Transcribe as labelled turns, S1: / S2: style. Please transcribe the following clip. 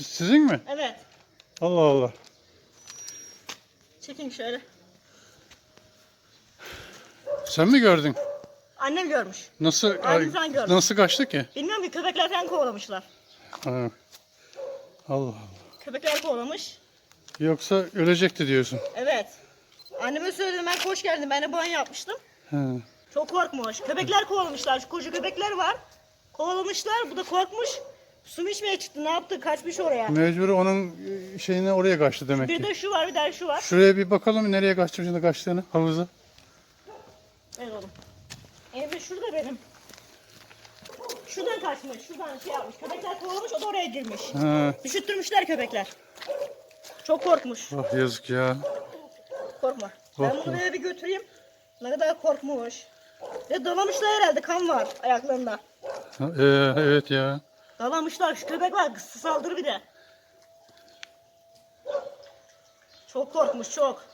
S1: Siz- Sizin mi?
S2: Evet.
S1: Allah Allah.
S2: Çekin şöyle.
S1: Sen mi gördün?
S2: Annem görmüş.
S1: Nasıl
S2: Abi sen gördün.
S1: nasıl kaçtı ki?
S2: Bilmiyorum ki köpekler falan kovalamışlar.
S1: Ha. Allah Allah.
S2: Köpekler kovalamış.
S1: Yoksa ölecekti diyorsun.
S2: Evet. Anneme söyledim ben koş geldim. Ben de banyo yapmıştım.
S1: Ha.
S2: Çok korkmuş. Köpekler kovalamışlar. Şu koca köpekler var. Kovalamışlar. Bu da korkmuş. Su içmeye çıktı. Ne yaptı? Kaçmış oraya.
S1: Mecbur onun e, şeyine oraya kaçtı demek
S2: Bir
S1: ki.
S2: de şu var bir de şu var.
S1: Şuraya bir bakalım nereye kaçtı şimdi kaçtığını havuza.
S2: Evet oğlum. Emre şurada benim. Şuradan kaçmış. Şuradan şey yapmış. Köpekler kovalamış. O da oraya girmiş.
S1: Ha.
S2: Üşüttürmüşler köpekler. Çok korkmuş.
S1: Ah yazık ya.
S2: Korkma. Ben
S1: Korkma.
S2: bunu eve bir götüreyim. Ne kadar korkmuş. Ve dalamışlar herhalde. Kan var ayaklarında.
S1: Ha, ee, evet ya.
S2: Dalamışlar. Şu köpek var. Saldırı bir de. Çok korkmuş çok.